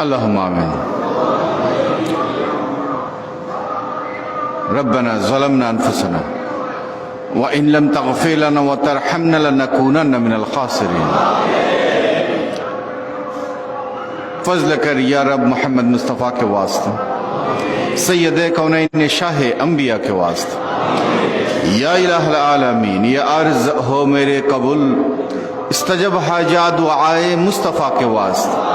اللهم آمين. ربنا ظلمنا أنفسنا وإن لم تغفر لنا وترحمنا لنكونن من الخاسرين. فضل یا رب محمد مصطفیٰ کے واسطے سید کونین شاہ انبیاء کے واسطے۔ یا الہ العالمین یا عرض ہو میرے قبول استجب حاجات دعائے مصطفیٰ کے واسطے۔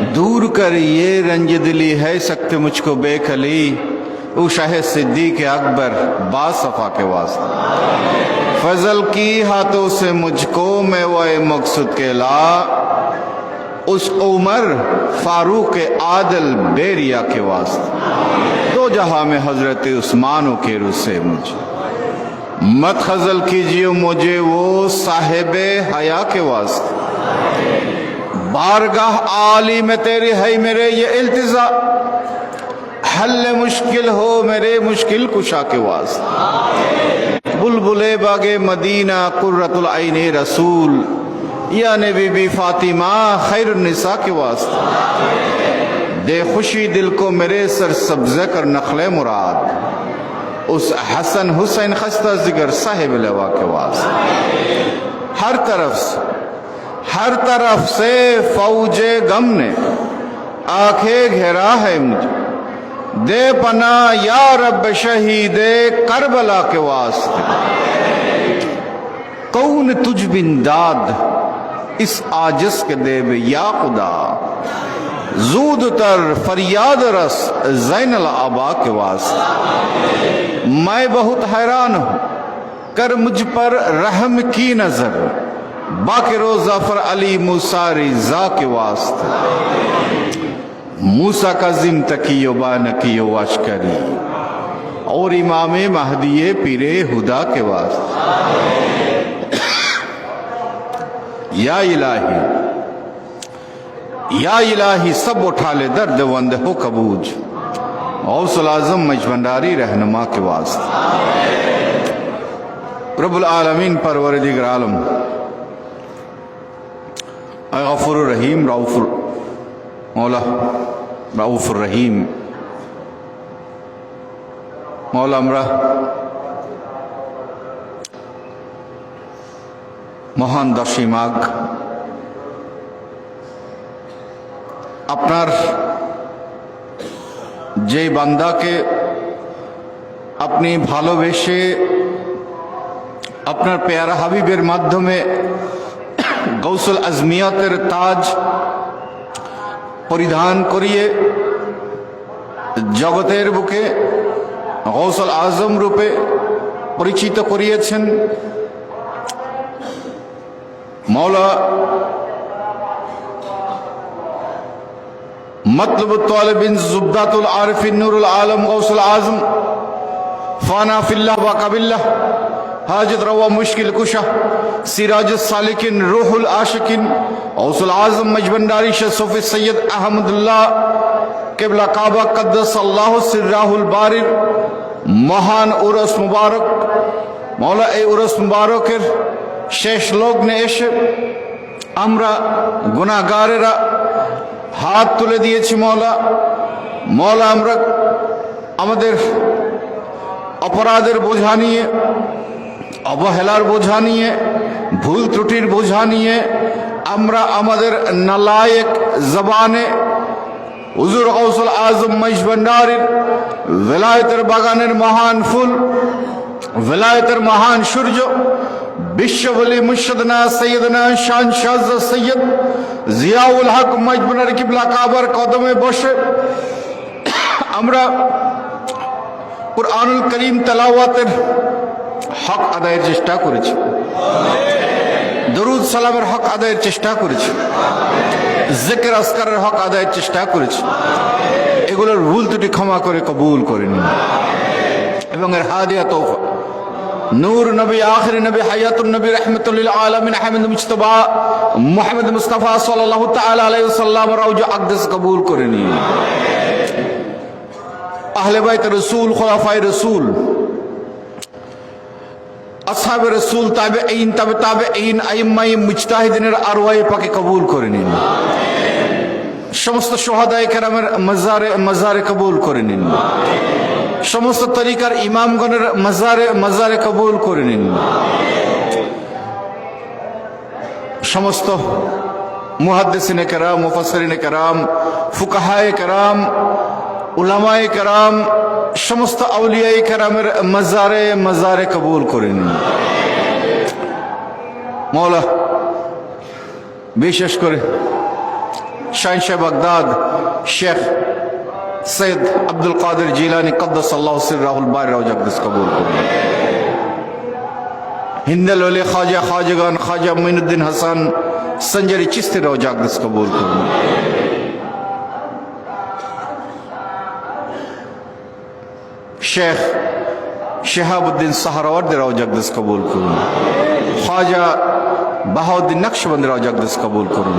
دور کر یہ رنج دلی ہے سکتے مجھ کو بے کلی۔ او شاہ صدیق اکبر، با صفا کے واسطے فضل کی ہاتھوں سے مجھ کو میں وہ مقصد کے لا۔ اس عمر فاروق عادل بیریا کے واسطے دو جہاں میں حضرت عثمانوں کے رو سے مجھے مت خزل کیجیے مجھے وہ صاحب حیا کے واسطے بارگاہ عالی میں تیری ہے میرے یہ التزا حل مشکل ہو میرے مشکل کشا کے واسطے بلبل باغ مدینہ قرۃ العین رسول۔ یا نے بی بی فاطمہ خیر النساء کے واسطے دے خوشی دل کو میرے سر سبزہ کر نخل مراد۔ اس حسن حسین خستہ ذکر صاحب لوا کے واسطے ہر طرف سے ہر طرف سے فوج غم نے، آنکھیں گھیرا ہے مجھے دے پنا یا رب شہید کربلا کے واسطے۔ کون تجھ بن داد اس آجس کے دے یا خدا؟ زود تر فریاد رس زین العبا کے واسطے۔ میں بہت حیران ہوں، کر مجھ پر رحم کی نظر۔ باقی روز ظفر علی موساری زا کے واسطے۔ موسا کا ذم تکیو با نکیو واشکری اور امام مہدی پیر ہدا کے واسطے۔ یا الہی۔ یا الہی سب اٹھا لے درد وند ہو کبوج غوث العظم مجبنداری رہنما کے واسطے۔ رب العالمین پروردگار عالم۔ গফুর রহিম, রাউফুর, মৌলা, রাউফুর রহিম। মৌলা, আমরা মহান দশী মাঘ আপনার যে বান্দাকে আপনি ভালোবেসে আপনার পেয়ারা হাবিবের মাধ্যমে গৌসল আজমিয়াতের তাজ পরিধান করিয়ে জগতের বুকে গৌসল আজম রূপে পরিচিত করিয়েছেন মৌলা মতলব জুবদাতুল আরিফিন নুরুল আলম গৌসুল আজম ফানা ফিল্লাহ বা কাবিল্লাহ। হাজত রওয়া মুশকিল কুশা, সিরাজ সালিকিন, রুহুল আশিকিন গৌসুল আজম মজবন্ডারি শাহ সফি সৈয়দ আহমদুল্লাহ, কেবলা কাবা কদ্দস আল্লাহ সিরাহুল বারির, মহান উরস মুবারক, মৌলা এই উরস মুবারকের শেষ লগ্নে এসে আমরা গুণাগারেরা হাত তুলে দিয়েছি মৌলা। মৌলা, আমরা আমাদের অপরাধের বোঝা নিয়ে অবহেলার বোঝা নিয়ে, ভুল ত্রুটির বোঝা নিয়ে আমরা আমাদের নালায়েক জবানে হুজুর গৌসুল আজম মহিষ মহিষভণ্ডারের বেলায়েতের বাগানের মহান ফুল বেলায়েতের মহান সূর্য, বিশ্ববলি মুর্শদনা সৈয়দনা শান শাহ সৈয়দ জিয়াউল হক মজবুনার কিবলা কাবার কদমে বসে আমরা কুরআনুল করিম তেলাওয়াতের হক আদায়ের চেষ্টা করেছি। দরুদ সালামের হক আদায়ের চেষ্টা করেছি। জেকের আসকারের হক আদায়ের চেষ্টা করেছি। এগুলোর ভুল দুটি ক্ষমা করে কবুল করে নিন। এবং এর হাদিয়া তৌফা। নূর নবী, আখির নবী, হায়াতুন নবী রহমতুল্লিল আলমিন আহমেদ মুস্তফা মোহাম্মদ মুস্তফা সাল্লাহ সাল্লাম রওজা আকদাস কবুল করে নিন। আহলে বাইত রসুল, খোলাফায়ে রসুল আসহাব রসুল তাবে এইন তবে তাবে এইন আইম্মাই, মুজতাহিদিনের আরওয়াই পাকে কবুল করে নিন। সমস্ত সোহাদায় কেরামের মজারে মজারে কবুল করে নিন। সমস্ত তরিকার ইমামগণের মজারে মজারে কবুল করে নিন। সমস্ত মুহাদ্দিসিনে কেরাম, মুফাসসিরিনে কেরাম, ফুকাহায়ে কেরাম উলামায়ে কেরাম সমস্ত আউলিয়ায়ে কেরামের মজারে মজারে কবুল করে নিন মৌলা বিশেষ করে শাহিনশাহ বাগদাদ শেখ সৈয়দ আব্দুল কাদের জিলানি কদ্দাস আল্লাহ রাহুল বাইর রাউজাকদিস কবুল করুন হিন্দাল ওলি খাজা খাজগান খাজা মঈনুদ্দিন হাসান সঞ্জারি চিস্তি রাউজাকদিস কবুল করুন শেখ শেহাবুদ্দিন সাহারাওয়ার্দি রাউজাকদিস কবুল করুন। খাজা বাহাউদ্দিন নকশবন্দি রাউজাকদিস কবুল করুন।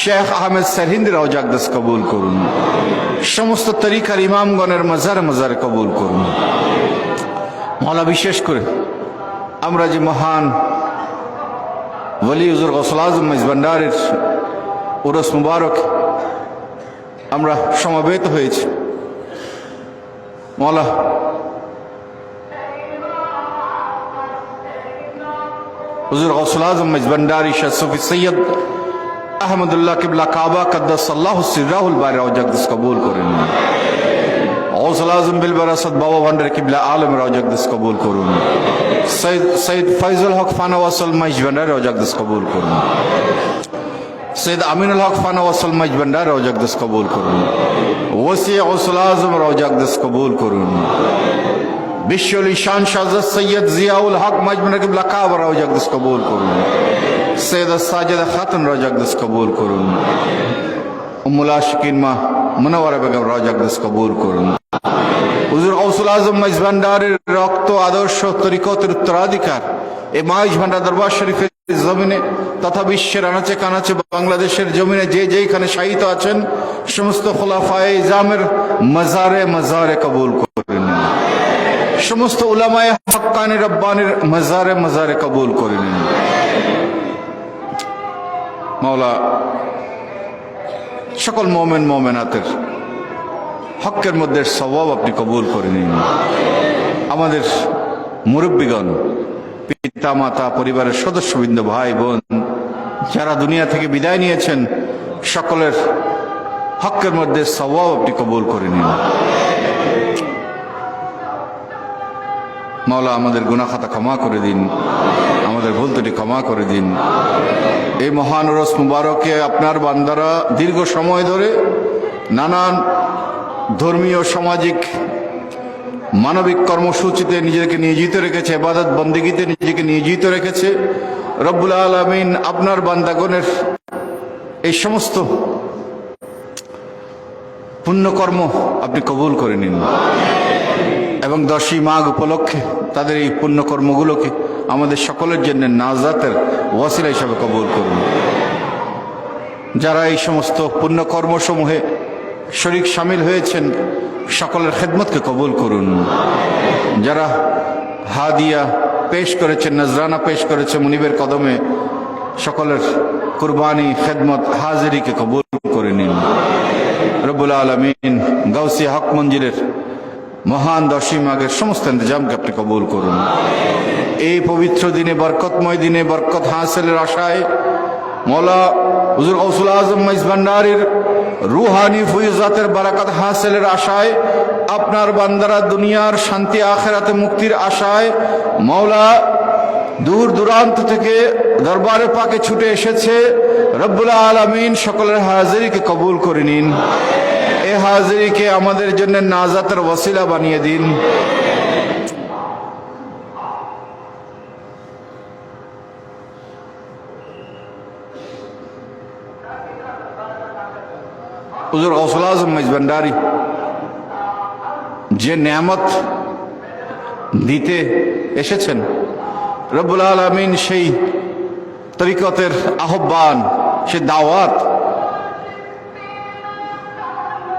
শেখ আহমেদ সরহিন্দি রাউজাকদাস কবুল করুন। সমস্ত তরিকার ইমামগণের মজার মজার কবুল করুন। মৌলা বিশেষ করে আমরা যে মহান ওলি হুজুর গসল আজম ভান্ডারের উরস মুবারক আমরা সমাবেত হয়েছি। মৌলা হুজুর গসল আজম ভান্ডারি শাহ সফি সৈয়দ আহমদুল্লাহ কিবলা কাবা কদ্দাসাল্লাহ সিরাহুল বাইরে জগদস কবুল করেন গৌসল আজম বিল বারাসাত বাবা ভান্ডার কিবলা আলম রাও জগদস কবুল করুন সৈয়দ সৈয়দ ফয়জুল হক ফানা ওয়াসল মাইজ ভান্ডার রাও জগদস কবুল করুন সৈয়দ আমিনুল হক ফানা ওয়াসল মাইজ ভান্ডার রাও জগদস কবুল করুন। ওসি গৌসল আজম রাও জগদস কবুল করুন। বিশ্বলি শান শাহজাদ সৈয়দ জিয়াউল হক মজমুন কিবলা কাবা রাও জগদস কবুল করুন। সৈয়দ সাজেদ খাতুন রাজাকদাস কবুল করুন। উমুল আশকিন মা মুনাওয়ারা বেগম রাজাকদাস কবুল করুন। হুজুর আজম মাইজ ভান্ডারের রক্ত, আদর্শ তরিকতের উত্তরাধিকার এই মাইজ ভান্ডার দরবার শরীফের জমিনে তথা বিশ্বের আনাচে কানাচে বাংলাদেশের জমিনে যে যেখানে শায়িত আছেন, সমস্ত খোলাফায়ে জামের মজারে মজারে কবুল করেন। সমস্ত উলামায়ে রব্বানির মজারে মজারে কবুল করে নিন মাওলা সকল মোমেন মোমেনাতের হকের মধ্যে স্বভাব আপনি কবুল করে নিন। আমাদের মুরব্বীগণ পিতা মাতা পরিবারের সদস্যবৃন্দ, ভাই, বোন, যারা দুনিয়া থেকে বিদায় নিয়েছেন, সকলের হকের মধ্যে স্বভাব আপনি কবুল করে নিন। মাওলা, আমাদের গুনাখাতা ক্ষমা করে দিন। আমাদের ভুল ত্রুটি ক্ষমা করে দিন। এই মহান রস মুবারকে আপনার বান্দারা দীর্ঘ সময় ধরে নানান ধর্মীয়, সামাজিক, মানবিক কর্মসূচিতে নিজেকে নিয়োজিত রেখেছে, এবাদত বন্দিগিতে নিজেকে নিয়োজিত রেখেছে। রব্বুল আলমিন আপনার বান্দাগণের এই সমস্ত পুণ্যকর্ম আপনি কবুল করে নিন। এবং দশই মাঘ উপলক্ষে তাদের এই পুণ্যকর্মগুলোকে আমাদের সকলের জন্য নাজাতের ওয়াসিলা হিসাবে কবুল করুন যারা এই সমস্ত পুণ্যকর্মসমূহে শরিক সামিল হয়েছেন, সকলের খেদমতকে কবুল করুন। যারা হাদিয়া পেশ করেছেন, নজরানা পেশ করেছে মুনিবের কদমে, সকলের কুরবানি, খেদমত, হাজিরিকে কবুল করে নিন। রবুল আলমিন গাউসি হক মঞ্জিরের মহান দশী মাঘের সমস্ত ইন্তজামকে আপনি কবুল করুন। এই পবিত্র দিনে, বরকতময় দিনে, বরকত হাসিলের আশায় মৌলা হুজুর গৌসুল আজম মাইজ ভান্ডারির রুহানি ফুইজাতের বারাকাত হাসেলের আশায়, আপনার বান্দারা দুনিয়ার শান্তি আখেরাতে মুক্তির আশায় মৌলা দূর দূরান্ত থেকে দরবারে পাকে ছুটে এসেছে। রব্বুল আলমিন সকলের হাজিরিকে কবুল করে নিন। হাজিরিকে আমাদের জন্য নাজাতের ওসিলা বানিয়ে দিন। হুজুর যে নিয়ামত দিতে এসেছেন, রব্বুল আলমিন সেই তরিকতের আহ্বান সে দাওয়াত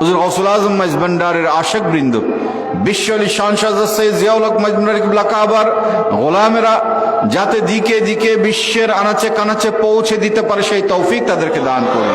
হুজুর গৌসুল আজম মাইজবান্ডারের আশেক বৃন্দ, বিশ্ব আলী শান সৈয়দ জিয়াউল হক মজবন্ডার কিবলা কাবার গোলামেরা যাতে দিকে দিকে বিশ্বের আনাচে কানাচে পৌঁছে দিতে পারে সেই তৌফিক তাদেরকে দান করুন।